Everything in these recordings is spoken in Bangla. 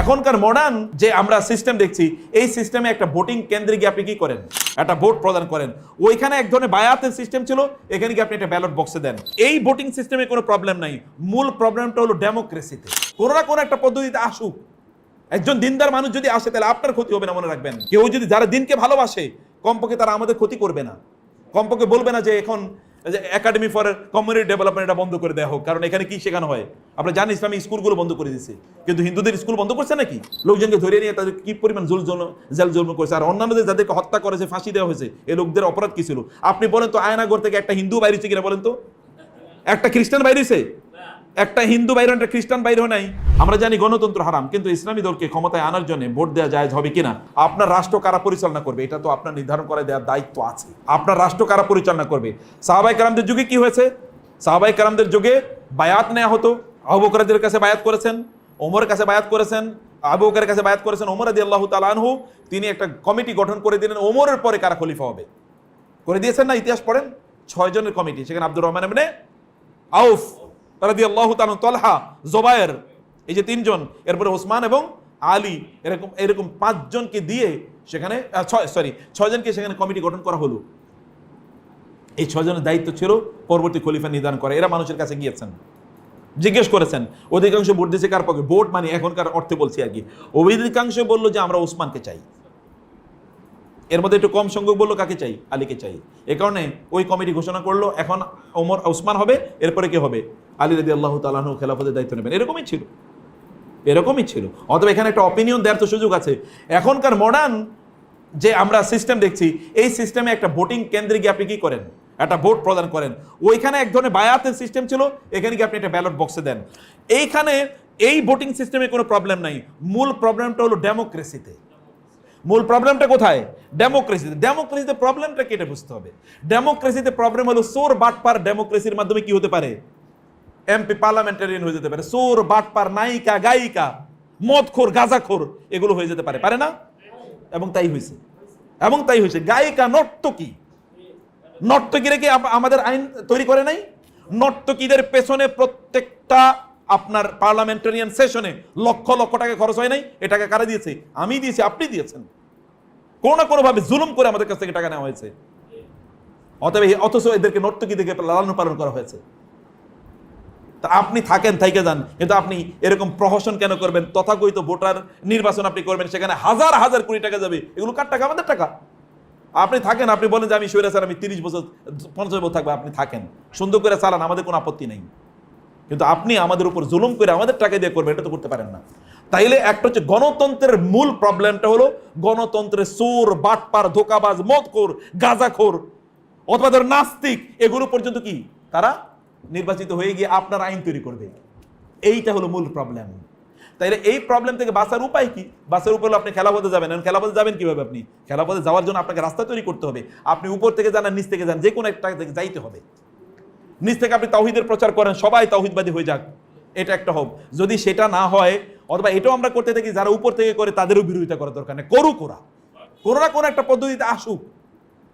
এখনকার মডার্ন যে আমরা সিস্টেম দেখছি, এই সিস্টেমে একটা ভোটিং কেন্দ্রে গিয়ে আপনি কি করেন? একটা ভোট প্রদান করেন। ওইখানে এক ধরনের বায়াতের সিস্টেম ছিল, এখানে গিয়ে আপনি একটা ব্যালট বক্সে দেন। এই ভোটিং সিস্টেমে কোনো প্রবলেম নাই। মূল প্রবলেমটা হলো ডেমোক্রেসিতে কোনো না কোনো একটা পদ্ধতিতে আসুক। একজন দিনদার মানুষ যদি আসে, তাহলে আপনার ক্ষতি হবে না, মনে রাখবেন। কেউ যদি যারা দিনকে ভালোবাসে, কমপক্ষে তারা আমাদের ক্ষতি করবে না। কমপক্ষে বলবে না যে এখন একাডেমি ফর কমিউনিটি ডেভেলপমেন্ট এটা বন্ধ করে দেওয়া হোক, কারণ এখানে কি শেখানো হয়? আপনারা জানি ইসলামী স্কুলগুলো বন্ধ করে দিচ্ছে কিন্তু হিন্দুদের স্কুল বন্ধ করছে নাকি? লোকজনকে ধরে নিয়ে তাদের কি পরিমাণ জুল জল, জেল জন্ম করেছে, আর অন্যান্যদের যাদেরকে হত্যা করেছে ফাঁসি দেওয়া হয়েছে এই লোকদের অপরাধ কি ছিল? আপনি বলেন তো আয়নাগর থেকে একটা হিন্দু বাইরেছে কিনা বলেন তো? একটা খ্রিস্টান বাইরেছে? একটা হিন্দু বাইরে একটা খ্রিস্টান বাইরেও নাই। আমরা জানি গণতন্ত্র হারাম, কিন্তু ইসলামী দলকে ক্ষমতায় আনার জন্য ভোট দেওয়া যায় হবে কিনা? আপনার রাষ্ট্র কারা পরিচালনা করবে? এটা তো আপনার নির্ধারণ করে দেওয়ার দায়িত্ব আছে। আপনার রাষ্ট্র কারা পরিচালনা করবে? সাহাবাই কারামদের যুগে কি হয়েছে? সাহাবাই কারামদের যুগে বায়াত নেওয়া হতো। আবুকরাদের কাছে বায়াত করেছেন, ওমরের কাছে বায়াত করেছেন, আবু বকরের কাছে বায়াত করেছেন, ওমর আদি আল্লাহ তালানহু তিনি একটা কমিটি গঠন করে দিলেন, ওমরের পরে কারা খলিফা হবে? করে দিয়েছেন না, ইতিহাস পড়েন? ছয় জনের কমিটি, সেখানে আব্দুর রহমান এমনি আউফ। রাদি আল্লাহ তালু তলহা জোবায়ের এই যে তিনজন, এরপরে ওসমান এবং আলী, এরকম এরকম পাঁচজনকে দিয়ে সেখানে ছয় সরি ছয়জনকে সেখানে কমিটি গঠন করা হলো। এই ছয়জনের দায়িত্ব ছিল পরবর্তী খলিফা নির্ধারণ করা। এরা মানুষের কাছে গিয়েছেন। জিজ্ঞেস করেছেন, অধিকাংশ ভোট দিয়েছে কার পক্ষে? ভোট মানে এখনকার অর্থে বলছি আর কি। অধিকাংশ বলল যে আমরা ওসমানকে চাই। এর মধ্যে একটু কম সংখ্যক বলল, কাকে চাই? আলীকে চাই। এ কারণে ওই কমিটি ঘোষণা করল, এখন ওমর, ওসমান হবে, এরপরে কে হবে? আলী রদি আল্লাহ তালাহু খেলাফতের দায়িত্ব নেবেন। এরকমই ছিল। এরকমই ছিল। অথবা এখানে একটা অপিনিয়ন দেওয়ার তো সুযোগ আছে। এখনকার মডার্ন যে আমরা সিস্টেম দেখছি, এই সিস্টেমে একটা ভোটিং কেন্দ্রে গিয়ে আপনি কী করেন? একটা ভোট প্রদান করেন। ওইখানে এক ধরনের বায়াতের সিস্টেম ছিল, এখানে গিয়ে আপনি একটা ব্যালট বক্সে দেন। এইখানে এই ভোটিং সিস্টেমে কোনো প্রবলেম নাই। মূল প্রবলেমটা হলো ডেমোক্রেসিতে মূল প্রবলেমটা কোথায়? ডেমোক্রেসিতে ডেমোক্রেসিতে প্রবলেমটা কেটে বুঝতে হবে। ডেমোক্রেসিতে প্রবলেম হলো সোর বাটপার ডেমোক্রেসির মাধ্যমে কি হতে পারে? এমপি পার্লামেন্টারিয়ান হয়ে যেতে পারে। সোর বাটপার, নায়িকা, গায়িকা, মদখোর, গাজাখোর, এগুলো হয়ে যেতে পারে। পারে না? এবং তাই হয়েছে। এবং তাই হয়েছে। গায়িকা নর্তকী। নর্তকীরা কি আমাদের আইন তৈরি করে নাই? নর্তকীদের পেছনে প্রত্যেকটা আপনার পার্লামেন্টারিয়ান সেশনে লক্ষ লক্ষ টাকা খরচ হয় নাই। এ টাকা কারা দিয়েছে? আমি দিয়েছি, আপনি দিয়েছেন। কোনো না কোনোভাবে জুলুম করে আমাদের কাছ থেকে টাকা নেওয়া হয়েছে। অতএব অথচ এদেরকে নর্তকী থেকে লালন পালন করা হয়েছে। তা আপনি থাকেন থাইকে যান। কিন্তু আপনি এরকম প্রহসন কেন করবেন? তথাকথিত ভোটার নির্বাচন আপনি করবেন, সেখানে হাজার হাজার কোটি টাকা যাবে। এগুলো কার টাকা? আমাদের টাকা। আপনি থাকেন, আপনি বলেন যে আমি সৈরা স্যার, আমি তিরিশ বছর, পঞ্চাশ বছর থাকব, আপনি থাকেন। সুন্দর করে চালান, আমাদের কোনো আপত্তি নেই। কিন্তু আপনি আমাদের উপর জুলুম করে আমাদের টাকা দিয়ে করবেন, এটা তো করতে পারেন না। তাইলে একটা হচ্ছে গণতন্ত্রের মূল প্রবলেমটা হলো গণতন্ত্রের সোর বাটপার, ধোকাবাজ, মদখোর, গাজাখোর, অথবা ধর নাস্তিক, এগুলো পর্যন্ত কি? তারা নির্বাচিত হয়ে গিয়ে আপনার আইন তৈরি করবে। এইটা হলো মূল প্রবলেম তাইলে এই প্রবলেম থেকে বাঁচার উপায় কি? বাঁচার উপর হলো আপনি খেলাপথে যাবেন। এখন খেলাপথে যাবেন কীভাবে আপনি? খেলাপথে যাওয়ার জন্য আপনাকে রাস্তা তৈরি করতে হবে। আপনি উপর থেকে যান নিচ থেকে যান যে কোনো একটা থেকে যাইতে হবে। নিচ থেকে আপনি তাওহিদের প্রচার করেন, সবাই তাওহিদবাদী হয়ে যাক। এটা একটা হোক। যদি সেটা না হয়, অথবা এটাও আমরা করতে থাকি, যারা উপর থেকে করে তাদেরও বিরোধিতা করার দরকার নেই। করুক ওরা। কোনো না কোনো একটা পদ্ধতিতে আসুক।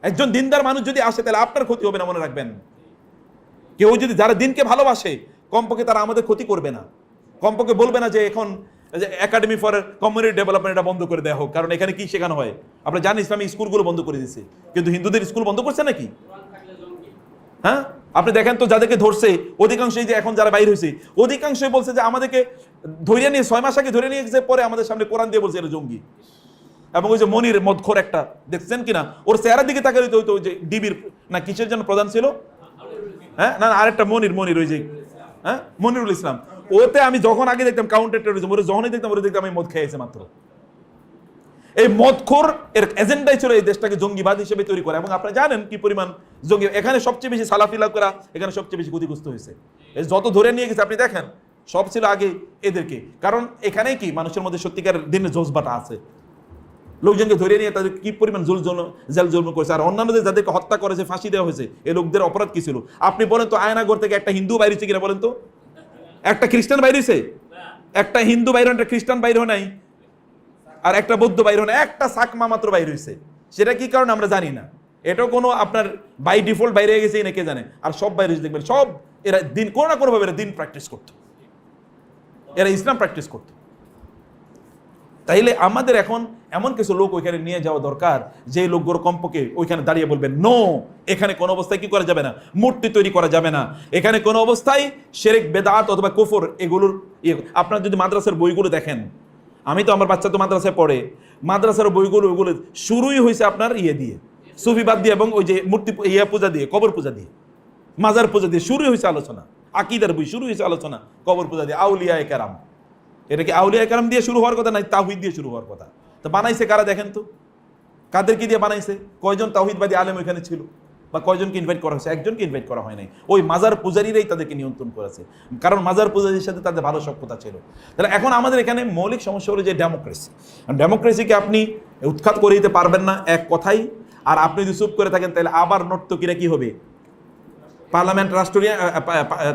একজন দিনদার মানুষ যদি আসে, তাহলে আপনার ক্ষতি হবে না মনে রাখবেন। কেউ যদি যারা দিনকে ভালোবাসে, কমপক্ষে তারা আমাদের ক্ষতি করবে না। কমপক্ষে বলবে না যে এখন একাডেমি ফর কমিউনিটি ডেভেলপমেন্ট এটা বন্ধ করে দেওয়া হোক, কারণ এখানে কি শেখানো হয়? আমরা জানি ইসলামী স্কুলগুলো বন্ধ করে দিচ্ছে কিন্তু হিন্দুদের স্কুল বন্ধ করছে নাকি? হ্যাঁ? আপনি দেখেন তো যাদেরকে ধরছে, অধিকাংশই যে এখন যারা বাইর হয়েছে, অধিকাংশই বলছে যে আমাদেরকে ধরে নিয়ে, ছয় মাস আগে ধরে নিয়ে গেছে, পরে আমাদের সামনে কোরআন দিয়ে বলছে এটা জঙ্গি। এবং ওই যে মনির মদখোর একটা, দেখছেন কিনা? ওর চেহারার দিকে তাকালে তো ওই তো ওই যে ডিবির না কিসের জন্য প্রধান ছিল? হ্যাঁ? না আরেকটা মনির মনির, ওই যে হ্যাঁ? মনিরুল ইসলাম। ওতে আমি যখন আগে দেখতাম কাউন্টার টেরোরিজম ওরে যখনই দেখতাম, ওরে দেখতাম আমি মদ খেয়েছে মাত্র। এই মদখোর এর এজেন্ডাই ছিল এই দেশটাকে জঙ্গিবাদ হিসেবে তৈরি করা। এবং আপনি জানেন কি পরিমাণ জঙ্গি, এখানে সবচেয়ে বেশি সালাফিলা করা, এখানে সবচেয়ে বেশি ক্ষতিগ্রস্ত হয়েছে। যত ধরে নিয়ে গেছে, আপনি দেখেন, সব ছিল আগে এদেরকে। কারণ এখানেই কি, মানুষের মধ্যে সত্যিকার দিনের জজবাটা আছে। লোকজনকে ধরে নিয়ে তাদের কি পরিমাণ জুল জল জেল জন্ম করেছে? আর অন্যান্যদের যাদেরকে হত্যা করেছে, ফাঁসি দেওয়া হয়েছে, এই লোকদের অপরাধ কি ছিল? আপনি বলেন তো আয়নাগর থেকে একটা হিন্দু বাইরেছে কিনা বলেন তো? একটা খ্রিস্টান বাইরেছে একটা হিন্দু বাইরে একটা খ্রিস্টান বাইরে নাই? আর একটা বৌদ্ধ বাইরে না একটা সাকমা মাত্র বাইরে হয়েছে। সেটা কি কারণ আমরা জানি না? এটাও কোনো আপনার বাই ডিফল্ট বাইরে গেছে না কে জানে? আর সব বাইরে দেখবেন, সব এরা দিন কোনো না কোনোভাবে এরা দিন প্র্যাকটিস করতো। এরা ইসলাম প্র্যাকটিস করতো। তাইলে আমাদের এখন এমন কিছু লোক ওইখানে নিয়ে যাওয়া দরকার যে লোকগুলো কমপক্ষে ওইখানে দাঁড়িয়ে বলবেন, নো, এখানে কোনো অবস্থায় কি করা যাবে না? মূর্তি তৈরি করা যাবে না। এখানে কোনো অবস্থায় শেরেক, বেদাত অথবা কুফর এগুলোর ইয়ে আপনার যদি মাদ্রাসার বইগুলো দেখেন, আমি তো আমার বাচ্চা তো মাদ্রাসায় পড়ে, মাদ্রাসার বইগুলো ওইগুলো শুরুই হয়েছে আপনার ইয়ে দিয়ে সুফিবাদ দিয়ে এবং ওই যে মূর্তি ইয়ে পূজা দিয়ে, কবর পূজা দিয়ে, মাজার পূজা দিয়ে শুরু হয়েছে আলোচনা, আকিদার বই শুরু হয়েছে আলোচনা, কবর পূজা দিয়ে আউলিয়া কেরাম এটা কি আউলিয়া কেরাম দিয়ে শুরু হওয়ার কথা নাই তাহিদ দিয়ে শুরু হওয়ার কথা? তো বানাইছে কারা দেখেন তো? কাদেরকে দিয়ে বানাইছে? কয়জন তাহিদবাদী আলেম ওইখানে ছিল? বা কয়জনকে ইনভাইট করা হয়েছে? একজনকে ইনভাইট করা হয় নাই। ওই মাজার পূজারীরাই তাদেরকে নিয়ন্ত্রণ করেছে। কারণ মাজার পূজারীর সাথে তাদের ভালো সক্ষতা ছিল। তাহলে এখন আমাদের এখানে মৌলিক সমস্যা হলো যে ডেমোক্রেসি ডেমোক্রেসিকে আপনি উৎখাত করে দিতে পারবেন না এক কথাই। আর আপনি যদি চুপ করে থাকেন, তাহলে আবার নর্তকীরা কি হবে? পার্লামেন্ট রাষ্ট্র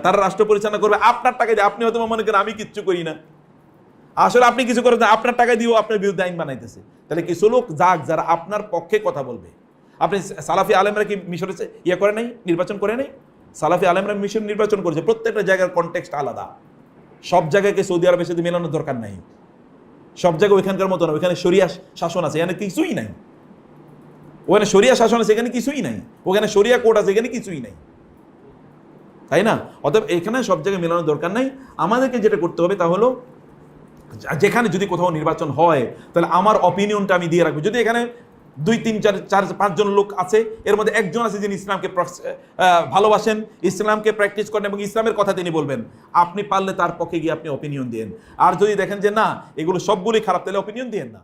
তারা রাষ্ট্র পরিচালনা করবে। আপনার টাকা দিয়ে আপনি হয়তো মনে করেন আমি কিচ্ছু করি না। আসলে আপনি কিছু করেন আপনার টাকা দিয়েও আপনার বিরুদ্ধে আইন বানাইতেছে। তাহলে কিছু লোক যাক, যারা আপনার পক্ষে কথা বলবে। আপনি সালাফি আলেমরা কি মিশরে ইয়ে করে নাই? নির্বাচন করে নাই? সালাফি আলেমরা মিশর নির্বাচন করেছে। প্রত্যেকটা জায়গার কনটেক্সট আলাদা। সব জায়গায় কি সৌদি আরবের সাথে মেলানোর দরকার নাই। সব জায়গায় ওইখানকার মতো না, ওইখানে সরিয়া শাসন আছে, এখানে কিছুই নাই। ওখানে সরিয়া শাসন আছে, এখানে কিছুই নাই। ওখানে সরিয়া কোর্ট আছে, এখানে কিছুই নাই। তাই না? অতএব এখানে সব জায়গায় মেলানোর দরকার নাই। আমাদেরকে যেটা করতে হবে তা হলো যেখানে যদি কোথাও নির্বাচন হয়, তাহলে আমার অপিনিয়নটা আমি দিয়ে রাখব। যদি এখানে দুই, তিন, চার চার, পাঁচজন লোক আছে, এর মধ্যে একজন আছে যিনি ইসলামকে ভালোবাসেন, ইসলামকে প্র্যাকটিস করেন এবং ইসলামের কথা তিনি বলবেন, আপনি পারলে তার পক্ষে গিয়ে আপনি অপিনিয়ন দিন আর যদি দেখেন যে না, এগুলো সবগুলি খারাপ, তাহলে অপিনিয়ন দিয়েন না।